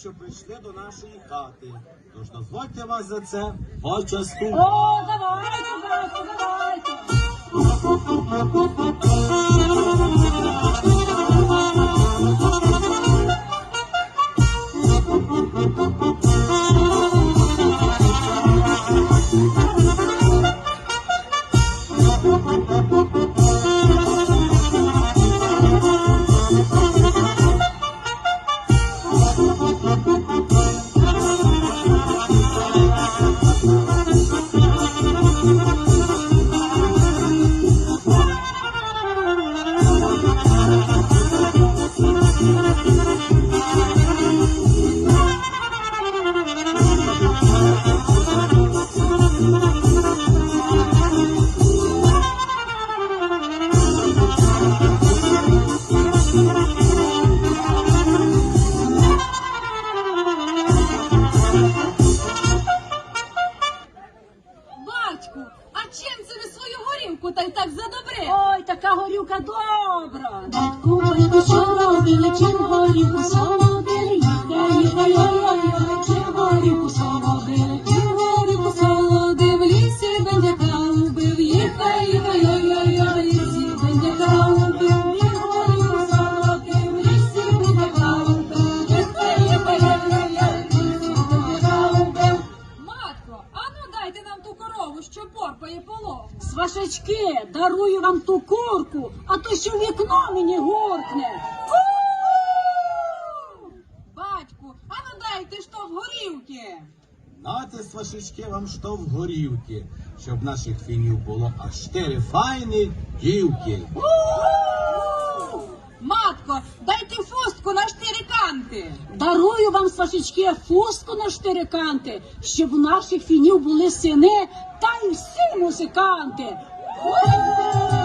що прийшли до нашої хати. Тож дозвольте вас за це почастувати. О, давайте, давайте, давайте. Батьку, а чим це ви свою горівку та й так задобре? Ой, така горюка добра. Батьку, батьку, що робили, чим горілку солодили, їхай, їхай, ой, ой, ой, Дарую вам ту курку, а то що вікно мені гуркне. Батьку, а ну дайте штов горівки. Нате, свашечки, вам штовх горівки, щоб наших фінів було аж чотири файні дівки. Матко, дайте фустку на штири канти. Дарую вам, свашечки, фустку на чотири канти, щоб у наших фінів були сини та й всі музиканти. ¡Uh!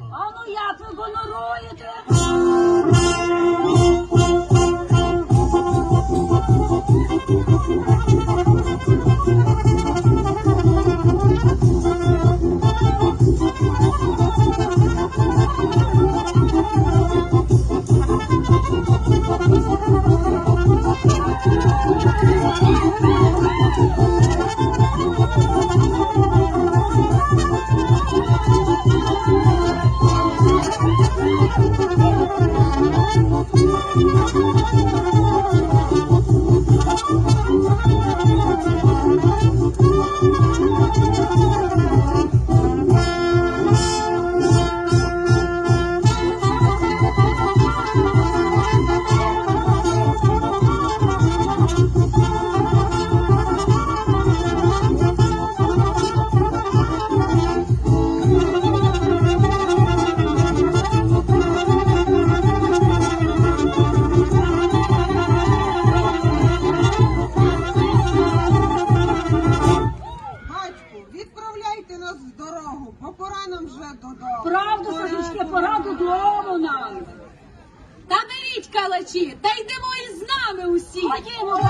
А ну як ви гоноруєте? Правда, свашечки, пора додому нам. Та беріть калачі, та йдемо із нами усі. Ходімо.